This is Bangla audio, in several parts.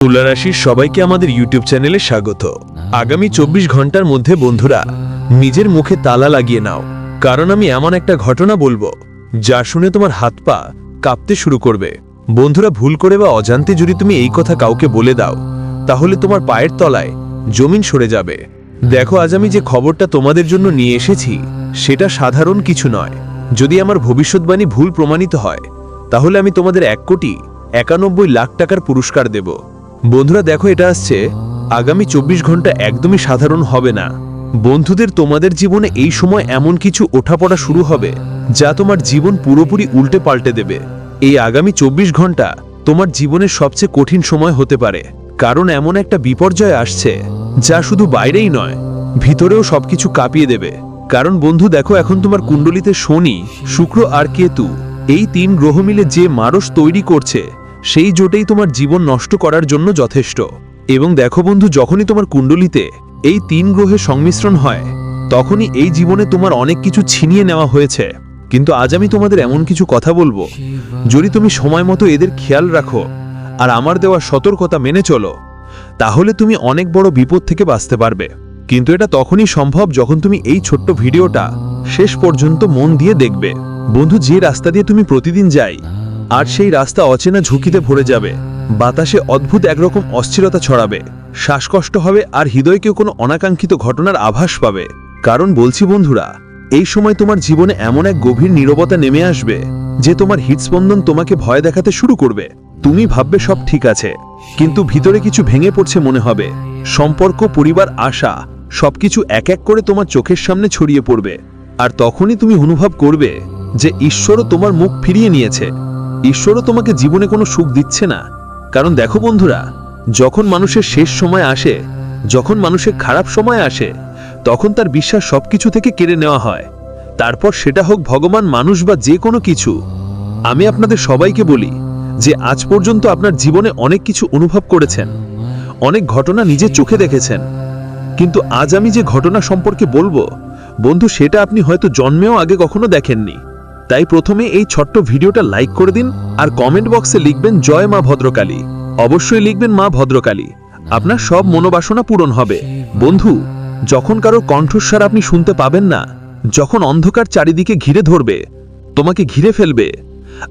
তুলা রাশির সবাইকে আমাদের ইউটিউব চ্যানেলে স্বাগত। আগামী চব্বিশ ঘণ্টার মধ্যে বন্ধুরা, নিজের মুখে তালা লাগিয়ে নাও, কারণ আমি এমন একটা ঘটনা বলব, যা শুনে তোমার হাত পা কাঁপতে শুরু করবে। বন্ধুরা, ভুল করে বা অজান্তে যদি তুমি এই কথা কাউকে বলে দাও, তাহলে তোমার পায়ের তলায় জমিন সরে যাবে। দেখো, আজ আমি যে খবরটা তোমাদের জন্য নিয়ে এসেছি, সেটা সাধারণ কিছু নয়। যদি আমার ভবিষ্যৎবাণী ভুল প্রমাণিত হয়, তাহলে আমি তোমাদের এক কোটি একানব্বই লাখ টাকার পুরস্কার দেব। বন্ধুরা দেখো এটা আসছে। আগামী চব্বিশ ঘণ্টা একদমই সাধারণ হবে না। বন্ধুদের তোমাদের জীবনে এই সময় এমন কিছু ওঠাপড়া শুরু হবে, যা তোমার জীবন পুরোপুরি উল্টে পাল্টে দেবে। এই আগামী চব্বিশ ঘণ্টা তোমার জীবনের সবচেয়ে কঠিন সময় হতে পারে, কারণ এমন একটা বিপর্যয় আসছে, যা শুধু বাইরেই নয়, ভিতরেও সবকিছু কাঁপিয়ে দেবে। কারণ বন্ধু দেখো, এখন তোমার কুণ্ডলিতে শনি, শুক্র আর কেতু, এই তিন গ্রহ মিলে যে মারস তৈরি করছে সেই জোটেই তোমার জীবন নষ্ট করার জন্য যথেষ্ট। এবং দেখো বন্ধু, যখনই তোমার কুণ্ডলিতে এই তিন গ্রহের সংমিশ্রণ হয়, তখনই এই জীবনে তোমার অনেক কিছু ছিনিয়ে নেওয়া হয়েছে। কিন্তু আজ আমি তোমাদের এমন কিছু কথা বলব, যদি তুমি সময় মতো এদের খেয়াল রাখো আর আমার দেওয়া সতর্কতা মেনে চলো, তাহলে তুমি অনেক বড় বিপদ থেকে বাঁচতে পারবে। কিন্তু এটা তখনই সম্ভব যখন তুমি এই ছোট্ট ভিডিওটা শেষ পর্যন্ত মন দিয়ে দেখবে। বন্ধু, যে রাস্তা দিয়ে তুমি প্রতিদিন যাই আর সেই রাস্তা অচেনা ঝুঁকিতে ভরে যাবে। বাতাসে অদ্ভুত একরকম অস্থিরতা ছড়াবে। শ্বাসকষ্ট হবে আর হৃদয়কেও কোনো অনাকাঙ্ক্ষিত ঘটনার আভাস পাবে। কারণ বলছি বন্ধুরা, এই সময় তোমার জীবনে এমন এক গভীর নীরবতা নেমে আসবে, যে তোমার হৃদস্পন্দন তোমাকে ভয় দেখাতে শুরু করবে। তুমি ভাববে সব ঠিক আছে, কিন্তু ভিতরে কিছু ভেঙে পড়ছে মনে হবে। সম্পর্ক, পরিবার, আশা, সবকিছু এক এক করে তোমার চোখের সামনে ছড়িয়ে পড়বে। আর তখনই তুমি অনুভব করবে যে ঈশ্বরও তোমার মুখ ফিরিয়ে নিয়েছে। ঈশ্বরও তোমাকে জীবনে কোনো সুখ দিচ্ছে না। কারণ দেখো বন্ধুরা, যখন মানুষের শেষ সময় আসে, যখন মানুষের খারাপ সময় আসে, তখন তার বিশ্বাস সবকিছু থেকে কেড়ে নেওয়া হয়। তারপর সেটা হোক ভগবান, মানুষ বা যে কোনো কিছু। আমি আপনাদের সবাইকে বলি যে আজ পর্যন্ত আপনার জীবনে অনেক কিছু অনুভব করেছেন, অনেক ঘটনা নিজের চোখে দেখেছেন। কিন্তু আজ আমি যে ঘটনা সম্পর্কে বলব, বন্ধু, সেটা আপনি হয়তো জন্মেও আগে কখনো দেখেননি। তাই প্রথমে এই ছোট্ট ভিডিওটা লাইক করে দিন আর কমেন্ট বক্সে লিখবেন, জয় মা ভদ্রকালী। অবশ্যই লিখবেন, মা ভদ্রকালী। আপনার সব মনোবাসনা পূরণ হবে। বন্ধু, যখন কারও কণ্ঠস্বর আপনি শুনতে পাবেন না, যখন অন্ধকার চারিদিকে ঘিরে ধরবে, তোমাকে ঘিরে ফেলবে,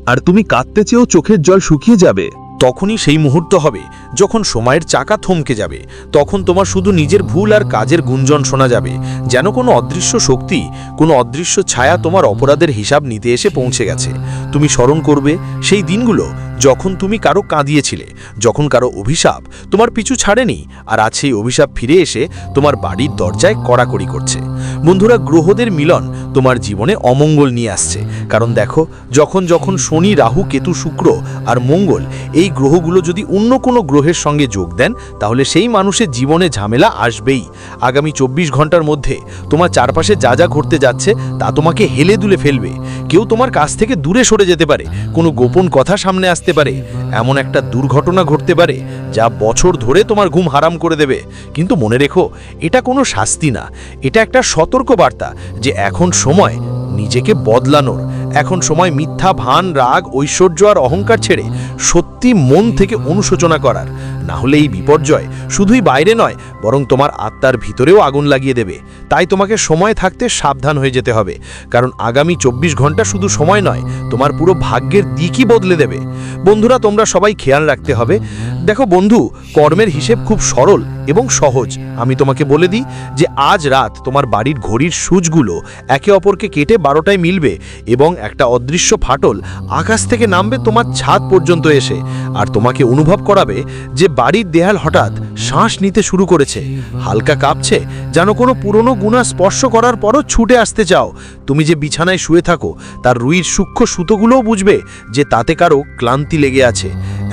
আর তুমি কাঁদতে চেয়েও চোখের জল শুকিয়ে যাবে। তখনই সেই মুহূর্ত হবে যখন সময়ের চাকা থমকে যাবে। তখন তোমার শুধু নিজের ভুল আর কাজের গুঞ্জন শোনা যাবে। যেন কোনো অদৃশ্য শক্তি, কোনো অদৃশ্য ছায়া তোমার অপরাধের হিসাব নিতে এসে পৌঁছে গেছে। তুমি স্মরণ করবে সেই দিনগুলো যখন তুমি কারও কাঁদিয়েছিলে, যখন কারও অভিশাপ তোমার পিছু ছাড়েনি, আর আজ সেই অভিশাপ ফিরে এসে তোমার বাড়ির দরজায় কড়াকড়ি করছে। বন্ধুরা, গ্রহদের মিলন তোমার জীবনে অমঙ্গল নিয়ে আসছে। কারণ দেখো, যখন যখন শনি, রাহু, কেতু, শুক্র আর মঙ্গল এই গ্রহগুলো যদি অন্য কোনো গ্রহের সঙ্গে যোগ দেন, তাহলে সেই মানুষের জীবনে ঝামেলা আসবেই। আগামী চব্বিশ ঘণ্টার মধ্যে তোমার চারপাশে যা যা ঘটতে যাচ্ছে, তা তোমাকে হেলে দুলে ফেলবে। কেউ তোমার কাছ থেকে দূরে সরে যেতে পারে। কোনো গোপন কথা সামনে আসতে পারে। এমন একটা দুর্ঘটনা ঘটতে পারে, যা বছর ধরে তোমার ঘুম হারাম করে দেবে। কিন্তু মনে রেখো, এটা কোনো শাস্তি না। এটা একটা সতর্ক বার্তা যে এখন সময় নিজেকে বদলানোর এখন সময় মিথ্যা, ভান, রাগ, ঐশ্বর্য আর অহংকার ছেড়ে সত্যি মন থেকে অনুশোচনা করার। না হলে এই বিপর্যয় শুধুই বাইরে নয়, বরং তোমার আত্মার ভিতরেও আগুন লাগিয়ে দেবে। তাই তোমাকে সময় থাকতে সাবধান হয়ে যেতে হবে, কারণ আগামী চব্বিশ ঘণ্টা শুধু সময় নয়, তোমার পুরো ভাগ্যের দিকই বদলে দেবে। বন্ধুরা, তোমরা সবাই খেয়াল রাখতে হবে। দেখো বন্ধু, কর্মের হিসেব খুব সরল এবং সহজ। আমি তোমাকে বলে দিই যে আজ রাত তোমার বাড়ির ঘড়ির সুচগুলো একে অপরকে কেটে বারোটায় মিলবে এবং একটা অদৃশ্য ফাটল আকাশ থেকে নামবে তোমার ছাদ পর্যন্ত এসে, আর তোমাকে অনুভব করাবে যে বাড়ির দেয়াল হঠাৎ শ্বাস নিতে শুরু করেছে। হালকা কাঁপছে, যেন কোনো পুরনো গুণা স্পর্শ করার পরও ছুটে আসতে চাও। তুমি যে বিছানায় শুয়ে থাকো, তার রুইর সূক্ষ্ম সুতোগুলোও বুঝবে যে তাতে কারও ক্লান্তি লেগে আছে।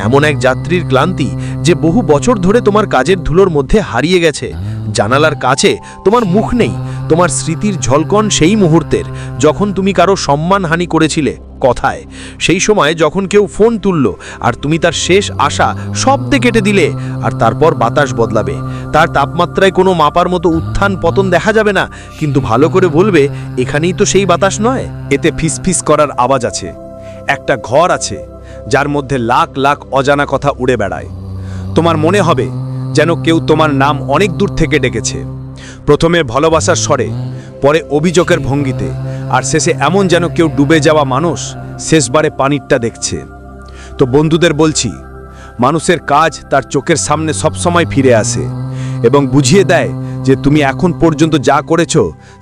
এমন এক যাত্রীর ক্লান্তি যে বহু বছর ধরে তোমার কাজের ধুলোর মধ্যে হারিয়ে গেছে। জানালার কাছে তোমার মুখ নেই, তোমার স্মৃতির ঝলকন সেই মুহূর্তের, যখন তুমি কারও সম্মানহানি করেছিলে কথায়। সেই সময় যখন কেউ ফোন তুলল, আর তুমি তার শেষ আশা শব্দে কেটে দিলে, আর তারপর বাতাস বদলাবে। তার তাপমাত্রায় কোনো মাপার মতো উত্থান পতন দেখা যাবে না, কিন্তু ভালো করে বলবে, এখানেই তো সেই বাতাস নয়। এতে ফিসফিস করার আওয়াজ আছে। একটা ঘর আছে, যার মধ্যে লাখ লাখ অজানা কথা উড়ে বেড়ায়। তোমার মনে হবে যেন কেউ তোমার নাম অনেক দূর থেকে ডেকেছে। প্রথমে ভালোবাসার স্বরে পরে অভিযোগের ভঙ্গিতে, আর শেষে এমন যেন কেউ ডুবে যাওয়া মানুষ শেষবারে পানিরটা দেখছে। তো বন্ধুদের বলছি, মানুষের কাজ তার চোখের সামনে সবসময় ফিরে আসে এবং বুঝিয়ে দেয় যে তুমি এখন পর্যন্ত যা করেছ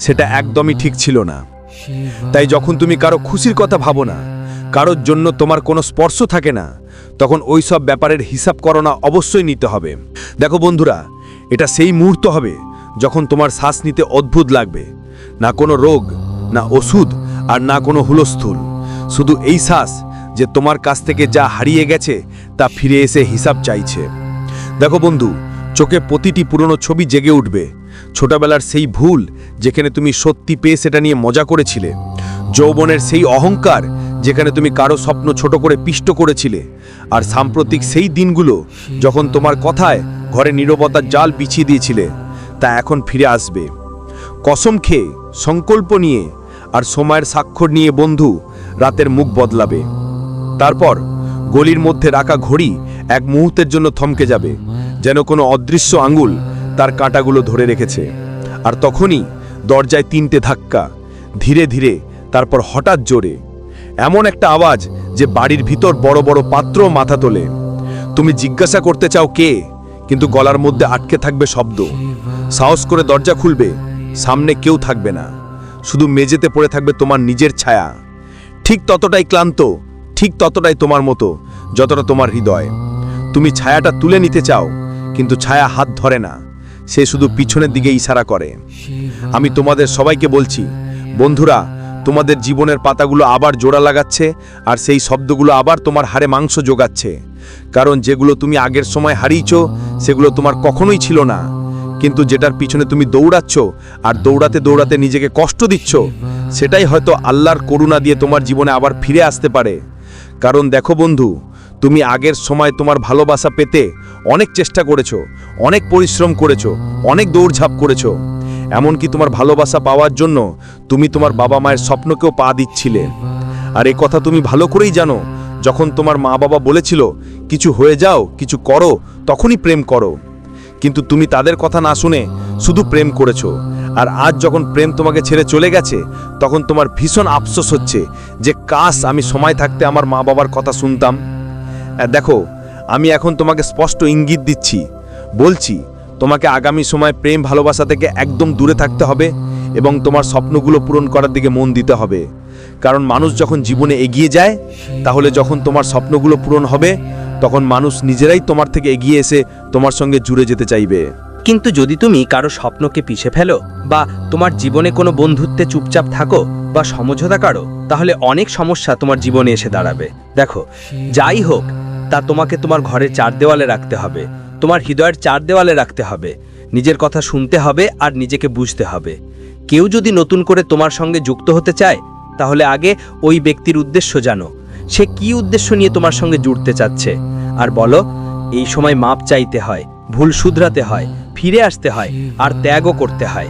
সেটা একদমই ঠিক ছিল না। তাই যখন তুমি কারও খুশির কথা ভাবো না, কারোর জন্য তোমার কোনো স্পর্শ থাকে না তখন ওই সব ব্যাপারের হিসাব করোনা অবশ্যই নিতে হবে। দেখো বন্ধুরা, এটা সেই মুহূর্ত হবে যখন তোমার শ্বাস নিতে অদ্ভুত লাগবে। না কোনো রোগ, না ওষুধ, আর না কোনো হুলস্থুল। শুধু এই শ্বাস যে তোমার কাছ থেকে যা হারিয়ে গেছে তা ফিরে এসে হিসাব চাইছে। দেখো বন্ধু, চোখে প্রতিটি পুরনো ছবি জেগে উঠবে। ছোটবেলার সেই ভুল যেখানে তুমি সত্যি পেয়ে সেটা নিয়ে মজা করেছিলে। যৌবনের সেই অহংকার যেখানে তুমি কারও স্বপ্ন ছোট করে পিষ্ট করেছিলে। আর সাম্প্রতিক সেই দিনগুলো যখন তোমার কথায় ঘরে নীরবতার জাল বিছিয়ে দিয়েছিলে, তা এখন ফিরে আসবে। কসম খেয়ে, সংকল্প নিয়ে আর সময়ের স্বাক্ষর নিয়ে বন্ধু রাতের মুখ বদলাবে। তারপর গলির মধ্যে রাখা ঘড়ি এক মুহূর্তের জন্য থমকে যাবে, যেন কোনো অদৃশ্য আঙ্গুল তার কাঁটাগুলো ধরে রেখেছে। আর তখনই দরজায় তিনটে ধাক্কা, ধীরে ধীরে তারপর হঠাৎ জোরে এমন একটা আওয়াজ যে বাড়ির ভিতর বড় বড় পাত্র মাথা তোলে। তুমি জিজ্ঞাসা করতে চাও কে, কিন্তু গলার মধ্যে আটকে থাকবে শব্দ। সাহস করে দরজা খুলবে, সামনে কেউ থাকবে না। শুধু মেঝেতে পড়ে থাকবে তোমার নিজের ছায়া। ঠিক ততটাই ক্লান্ত, ঠিক ততটাই তোমার মতো, যতটা তোমার হৃদয়। তুমি ছায়াটা তুলে নিতে চাও, কিন্তু ছায়া হাত ধরে না। সে শুধু পিছনের দিকে ইশারা করে। আমি তোমাদের সবাইকে বলছি, বন্ধুরা তোমাদের জীবনের পাতাগুলো আবার জোড়া লাগাচ্ছে, আর সেই শব্দগুলো আবার তোমার হারে মাংস যোগাচ্ছে। কারণ যেগুলো তুমি আগের সময় হারিয়েছ, সেগুলো তোমার কখনোই ছিল না। কিন্তু যেটার পিছনে তুমি দৌড়াচ্ছ, আর দৌড়াতে দৌড়াতে নিজেকে কষ্ট দিচ্ছ, সেটাই হয়তো আল্লাহর করুণা দিয়ে তোমার জীবনে আবার ফিরে আসতে পারে। কারণ দেখো বন্ধু, তুমি আগের সময় তোমার ভালোবাসা পেতে অনেক চেষ্টা করেছ, অনেক পরিশ্রম করেছ, অনেক দৌড়ঝাঁপ করেছ। এমনকি তোমার ভালোবাসা পাওয়ার জন্য তুমি তোমার বাবা মায়ের স্বপ্নকেও পা দিচ্ছিলে। আর এ কথা তুমি ভালো করেই জানো, যখন তোমার মা বাবা বলেছিল, কিছু হয়ে যাও, কিছু করো, তখনই প্রেম করো। কিন্তু তুমি তাদের কথা না শুনে শুধু প্রেম করেছ। আর আজ যখন প্রেম তোমাকে ছেড়ে চলে গেছে, তখন তোমার ভীষণ আফসোস হচ্ছে যে কাশ আমি সময় থাকতে আমার মা বাবার কথা শুনতাম। দেখো, আমি এখন তোমাকে স্পষ্ট ইঙ্গিত দিচ্ছি, বলছি তোমাকে আগামী সময় প্রেম, ভালোবাসা থেকে একদম দূরে থাকতে হবে এবং তোমার স্বপ্নগুলো পূরণ করার দিকে মন দিতে হবে। কারণ মানুষ যখন জীবনে এগিয়ে যায়, তাহলে যখন তোমার স্বপ্নগুলো পূরণ হবে, তখন মানুষ নিজেরাই তোমার থেকে এগিয়ে এসে তোমার সঙ্গে জুড়ে যেতে চাইবে। কিন্তু যদি তুমি কারও স্বপ্নকে পিছে ফেলো বা তোমার জীবনে কোনো বন্ধুত্বে চুপচাপ থাকো বা সমঝোতা কারও, তাহলে অনেক সমস্যা তোমার জীবনে এসে দাঁড়াবে। দেখো, যাই হোক, তা তোমাকে তোমার ঘরের চার দেওয়ালে রাখতে হবে। তোমার হৃদয়ের চার দেওয়ালে রাখতে হবে, নিজের কথা শুনতে হবে আর নিজেকে বুঝতে হবে। কেউ যদি নতুন করে তোমার সঙ্গে যুক্ত হতে চায়, তাহলে আগে ওই ব্যক্তির উদ্দেশ্য জানো। সে কি উদ্দেশ্য নিয়ে তোমার সঙ্গে জুড়তে চাচ্ছে? আর বলো, এই সময় মাপ চাইতে হয়, ভুল শুধরাতে হয়, ফিরে আসতে হয়, আর ত্যাগও করতে হয়।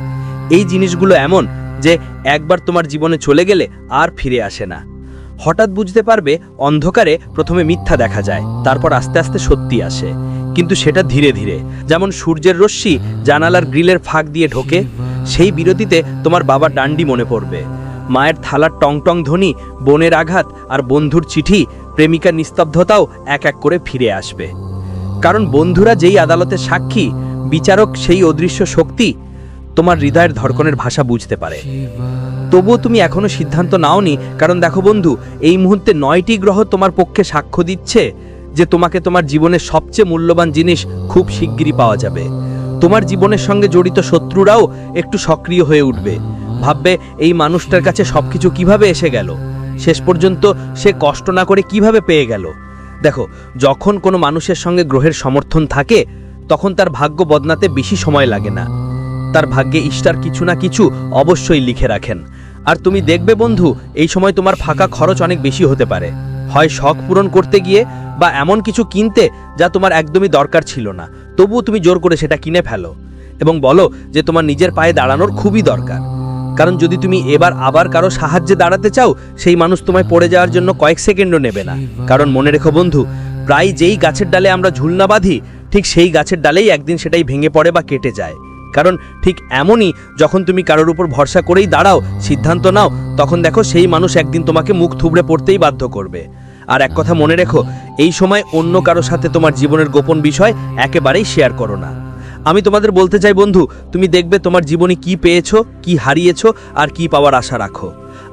এই জিনিসগুলো এমন যে একবার তোমার জীবনে চলে গেলে আর ফিরে আসে না। হঠাৎ বুঝতে পারবে, অন্ধকারে প্রথমে মিথ্যা দেখা যায়, তারপর আস্তে আস্তে সত্যি আসে। কিন্তু সেটা ধীরে ধীরে। যেমন সূর্যের রশ্মি জানালার গ্রিলের ফাঁক দিয়ে ঢোকে, সেই বিরতিতে তোমার বাবার ডান্ডি মনে পড়বে। মায়ের থালার টং টং ধ্বনি, বোনের আঘাত আর বন্ধুর চিঠি, প্রেমিকার নিস্তব্ধতাও এক এক করে ফিরে আসবে। কারণ বন্ধুরা যেই আদালতে সাক্ষী, বিচারক সেই অদৃশ্য শক্তি তোমার হৃদয়ের ধড়কনের ভাষা বুঝতে পারে। তবুও তুমি এখনও সিদ্ধান্ত নাওনি, কারণ দেখো বন্ধু, এই মুহূর্তে নয়টি গ্রহ তোমার পক্ষে সাক্ষ্য দিচ্ছে। যে তোমাকে তোমার জীবনের সবচেয়ে মূল্যবান জিনিস খুব শিগগিরই পাওয়া যাবে। তোমার জীবনের সঙ্গে জড়িত শত্রুরাও একটু সক্রিয় হয়ে উঠবে। ভাববে, এই মানুষটার কাছে সবকিছু কীভাবে এসে গেল? শেষ পর্যন্ত সে কষ্ট না করে কীভাবে পেয়ে গেল? দেখো, যখন কোনো মানুষের সঙ্গে গ্রহের সমর্থন থাকে, তখন তার ভাগ্য বদনাতে বেশি সময় লাগে না। তার ভাগ্যে ইষ্টার কিছু না কিছু অবশ্যই লিখে রাখেন। আর তুমি দেখবে বন্ধু, এই সময় তোমার ফাঁকা খরচ অনেক বেশি হতে পারে। হয় শখ পূরণ করতে গিয়ে বা এমন কিছু কিনতে যা তোমার একদমই দরকার ছিল না। তবুও তুমি জোর করে সেটা কিনে ফেলো এবং বলো যে তোমার নিজের পায়ে দাঁড়ানোর খুবই দরকার। কারণ যদি তুমি এবার আবার কারও সাহায্যে দাঁড়াতে চাও, সেই মানুষ তোমায় পড়ে যাওয়ার জন্য কয়েক সেকেন্ডও নেবে না। কারণ মনে রেখো বন্ধু, প্রায় যেই গাছের ডালে আমরা ঝুলনা বাঁধি, ঠিক সেই গাছের ডালেই একদিন সেটাই ভেঙে পড়ে বা কেটে যায়। কারণ ঠিক এমনই যখন তুমি কারোর উপর ভরসা করেই দাঁড়াও, সিদ্ধান্ত নাও, তখন দেখো সেই মানুষ একদিন তোমাকে মুখ থুবড়ে পড়তেই বাধ্য করবে। আর এক কথা মনে রেখো, এই সময় অন্য কারও সাথে তোমার জীবনের গোপন বিষয় একেবারেই শেয়ার করো না। আমি তোমাদের বলতে চাই, বন্ধু, তুমি দেখবে তোমার জীবনে কি পেয়েছ, কি হারিয়েছো আর কি পাওয়ার আশা রাখো।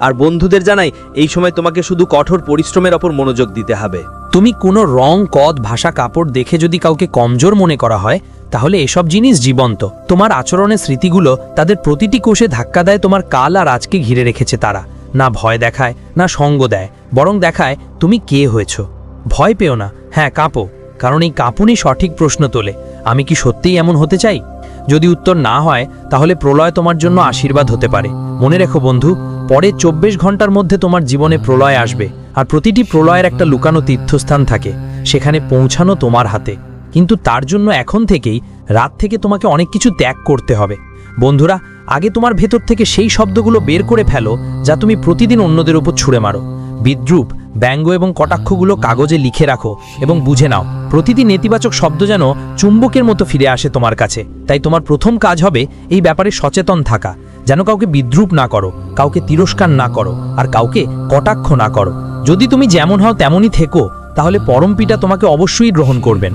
আর বন্ধুদের জানাই, এই সময় তোমাকে শুধু কঠোর পরিশ্রমের ওপর মনোযোগ দিতে হবে। তুমি কোনো রং, কদ, ভাষা, কাপড় দেখে যদি কাউকে কমজোর মনে করা হয়, তাহলে এসব জিনিস জীবন্ত। তোমার আচরণের স্মৃতিগুলো তাদের প্রতিটি কোষে ধাক্কা দেয়, তোমার কাল আর আজকে ঘিরে রেখেছে তারা। না ভয় দেখায়, না সঙ্গ দেয়, বরং দেখায়, তুমি কে হয়েছ? ভয় পেও না। হ্যাঁ কাঁপো। কারণ এই কাঁপুনি সঠিক প্রশ্ন তোলে। আমি কি সত্যিই এমন হতে চাই? যদি উত্তর না হয়, তাহলে প্রলয় তোমার জন্য আশীর্বাদ হতে পারে। মনে রেখো বন্ধু, পরে চব্বিশ ঘণ্টার মধ্যে তোমার জীবনে প্রলয় আসবে, আর প্রতিটি প্রলয়ের একটা লুকানো তীর্থস্থান থাকে, সেখানে পৌঁছানো তোমার হাতে। কিন্তু তার জন্য এখন থেকেই, রাত থেকে তোমাকে অনেক কিছু ত্যাগ করতে হবে। বন্ধুরা আগে তোমার ভেতর থেকে সেই শব্দগুলো বের করে ফেলো যা তুমি প্রতিদিন অন্যদের উপর ছুঁড়ে মারো। বিদ্রুপ, ব্যঙ্গ এবং কটাক্ষগুলো কাগজে লিখে রাখো এবং বুঝে নাও, প্রতিটি নেতিবাচক শব্দ যেন চুম্বকের মতো ফিরে আসে তোমার কাছে। তাই তোমার প্রথম কাজ হবে এই ব্যাপারে সচেতন থাকা, যেন কাউকে বিদ্রুপ না করো, কাউকে তিরস্কার না করো, আর কাউকে কটাক্ষ না করো। যদি তুমি যেমন হও তেমনই থেকো, তাহলে পরম পিতা তোমাকে অবশ্যই গ্রহণ করবেন।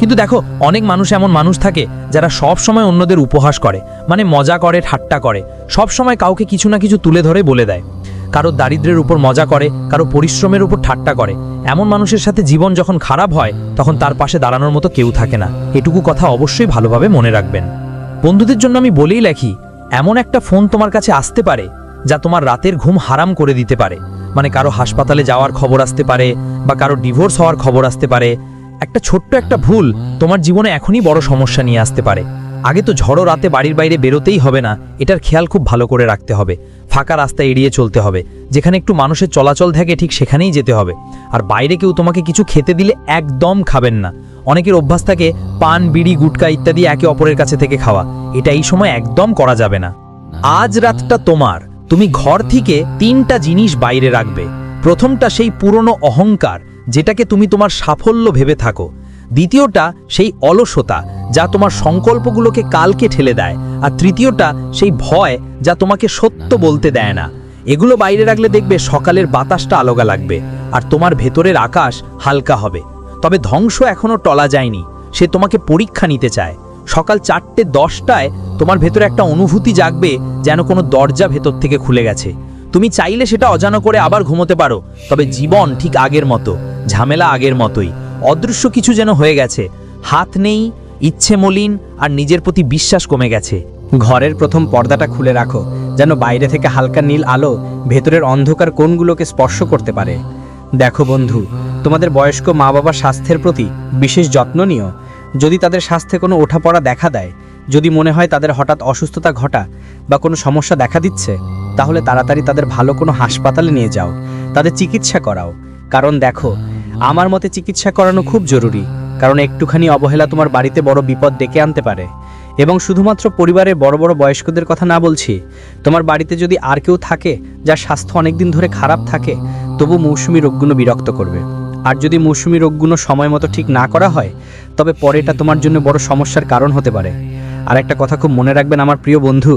কিন্তু দেখো, অনেক মানুষ এমন মানুষ থাকে যারা সব সময় অন্যদের উপহাস করে মানে মজা করে, ঠাট্টা করে। সব সময় কাউকে কিছু না কিছু তুলে ধরে বলে দেয়। কারও দারিদ্রের উপর মজা করে, কারও পরিশ্রমের উপর ঠাট্টা করে। এমন মানুষের সাথে জীবন যখন খারাপ হয়, তখন তার পাশে দাঁড়ানোর মতো কেউ থাকে না। এটুকু কথা অবশ্যই ভালোভাবে মনে রাখবেন। বন্ধুদের জন্য আমি বলেই লেখি, এমন একটা ফোন তোমার কাছে আসতে পারে, যা তোমার রাতের ঘুম হারাম করে দিতে পারে। মানে কারও হাসপাতালে যাওয়ার খবর আসতে পারে, বা কারও ডিভোর্স হওয়ার খবর আসতে পারে একটা ছোট্ট একটা ভুল তোমার জীবনে এখনই বড় সমস্যা নিয়ে আসতে পারে। আগে তো ঝড়ো রাতে বাড়ির বাইরে বেরোতেই হবে না, এটার খেয়াল খুব ভালো করে রাখতে হবে। ফাঁকা রাস্তা এড়িয়ে চলতে হবে, যেখানে একটু মানুষের চলাচল থাকে ঠিক সেখানেই যেতে হবে। আর বাইরে কেউ তোমাকে কিছু খেতে দিলে একদম খাবেন না। অনেকের অভ্যাস থাকে পান, বিড়ি, গুটকা ইত্যাদি একে অপরের কাছে থেকে খাওয়া। এটা এই সময় একদম করা যাবে না। আজ রাতটা তোমার। তুমি ঘর থেকে তিনটা জিনিস বাইরে রাখবে। প্রথমটা সেই পুরনো অহংকার যেটাকে তুমি তোমার সাফল্য ভেবে থাকো। দ্বিতীয়টা সেই অলসতা, যা তোমার সংকল্পগুলোকে কালকে ঠেলে দেয়। আর তৃতীয়টা সেই ভয়, যা তোমাকে সত্য বলতে দেয় না। এগুলো বাইরে রাখলে দেখবে সকালের বাতাসটা আলগা লাগবে, আর তোমার ভেতরের আকাশ হালকা হবে। তবে ধ্বংস এখনও টলা যায়নি, সে তোমাকে পরীক্ষা নিতে চায়। সকাল চারটে দশটায় তোমার ভেতরে একটা অনুভূতি জাগবে, যেন কোনো দরজা ভেতর থেকে খুলে গেছে। তুমি চাইলে সেটা অজানো করে আবার ঘুমোতে পারো, তবে জীবন ঠিক আগের মতো। ঝামেলা আগের মতোই। অদৃশ্য কিছু যেন হয়ে গেছে। হাত নেই, ইচ্ছে মলিন, আর নিজের প্রতি বিশ্বাস কমে গেছে। ঘরের প্রথম পর্দাটা খুলে রাখো, যেন বাইরে থেকে হালকা নীল আলো ভেতরের অন্ধকার কোণগুলোকে স্পর্শ করতে পারে। দেখো বন্ধু, তোমাদের বয়স্ক মা বাবার স্বাস্থ্যের প্রতি বিশেষ যত্ন নিও। যদি তাদের স্বাস্থ্যে কোনো ওঠাপড়া দেখা দেয়, যদি মনে হয় তাদের হঠাৎ অসুস্থতা ঘটা বা কোনো সমস্যা দেখা দিচ্ছে, তাহলে তাড়াতাড়ি তাদের ভালো কোনো হাসপাতালে নিয়ে যাও। তাদের চিকিৎসা করাও। কারণ দেখো আমার মতে চিকিৎসা করানো খুব জরুরি, কারণ একটুখানি অবহেলা তোমার বাড়িতে বড় বিপদ ডেকে আনতে পারে। এবং শুধুমাত্র পরিবারের বড় বড় বয়স্কদের কথা না বলছি, তোমার বাড়িতে যদি আর কেউ থাকে, যার স্বাস্থ্য অনেকদিন ধরে খারাপ থাকে, তবু মৌসুমি রোগগুলো বিরক্ত করবে। আর যদি মৌসুমি রোগগুলো সময় মতো ঠিক না করা হয়, তবে পরে এটা তোমার জন্য বড় সমস্যার কারণ হতে পারে। আর একটা কথা খুব মনে রাখবেন আমার প্রিয় বন্ধু,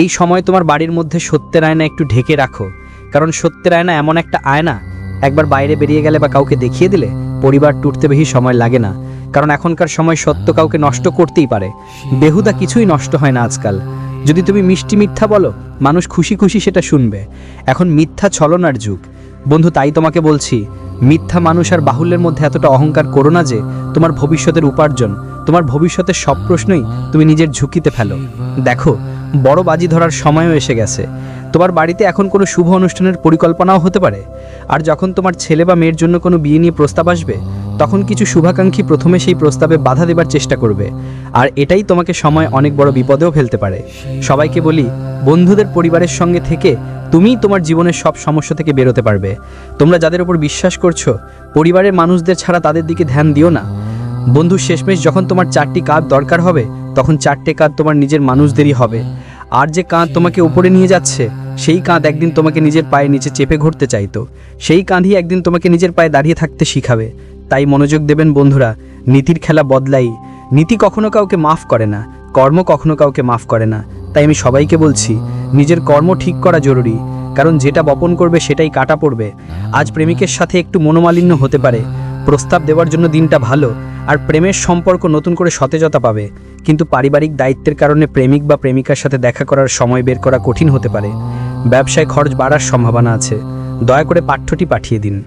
এই সময় তোমার বাড়ির মধ্যে সত্যের আয়না একটু ঢেকে রাখো, কারণ সত্যের আয়না এমন একটা আয়না একবার বাইরে বেরিয়ে গেলে বা কাউকে দেখিয়ে দিলে পরিবার টুটতে বেশি সময় লাগে না, কারণ এখনকার সময় সত্য কাউকে নষ্ট করতেই পারে। বেহুদা কিছুই নষ্ট হয় না আজকাল। যদি তুমি মিষ্টি মিথ্যা বলো, মানুষ খুশি খুশি সেটা শুনবে। এখন মিথ্যা ছলনার যুগ। বন্ধু, তাই তোমাকে বলছি, মিথ্যা মানুষ আর বাহুল্যের মধ্যে এতটা অহংকার করো না যে তোমার ভবিষ্যতের উপার্জন, তোমার ভবিষ্যতের সব প্রশ্নই তুমি নিজের ঝুঁকিতে ফেলো। দেখো, বড় বাজি ধরার সময়ও এসে গেছে। তোমার বাড়িতে এখন কোনো শুভ অনুষ্ঠানের পরিকল্পনাও হতে পারে। আর যখন তোমার ছেলে বা মেয়ের জন্য কোনো বিয়ে নিয়ে প্রস্তাব আসবে, তখন কিছু শুভাকাঙ্ক্ষী প্রথমে সেই প্রস্তাবে বাধা দেবার চেষ্টা করবে। আর এটাই তোমাকে সময় অনেক বড় বিপদেও ফেলতে পারে। সবাইকে বলি, বন্ধুদের পরিবারের সঙ্গে থেকে তুমিই তোমার জীবনের সব সমস্যা থেকে বেরোতে পারবে। তোমরা যাদের উপর বিশ্বাস করছ, পরিবারের মানুষদের ছাড়া তাদের দিকে ধ্যান দিও না। বন্ধু শেষমেশ যখন তোমার চারটি কাঁধ দরকার হবে, তখন চারটে কাঁধ তোমার নিজের মানুষদেরই হবে। আর যে কাঁধ তোমাকে উপরে নিয়ে যাচ্ছে সেই কাঁধ একদিন তোমাকে নিজের পায়ে নিচে চেপে ঘুরতে চাইতো। সেই কাঁধই একদিন তোমাকে নিজের পায়ে দাঁড়িয়ে থাকতে শিখাবে। তাই মনোযোগ দেবেন বন্ধুরা, নীতির খেলা বদলাই। নীতি কখনো কাউকে মাফ করে না, কর্ম কখনো কাউকে মাফ করে না। তাই আমি সবাইকে বলছি, নিজের কর্ম ঠিক করা জরুরি, কারণ যেটা বপন করবে সেটাই কাটা পড়বে। আজ প্রেমিকের সাথে একটু মনোমালিন্য হতে পারে, প্রস্তাব দেওয়ার জন্য দিনটা ভালো, আর প্রেমের সম্পর্ক নতুন করে সতেজতা পাবে। কিন্তু পারিবারিক দায়িত্বের কারণে প্রেমিক বা প্রেমিকার সাথে দেখা করার সময় বের করা কঠিন হতে পারে। ব্যবসায় খরচ বাড়ার সম্ভাবনা আছে। দয়া করে পাঠ্যটি পাঠিয়ে দিন।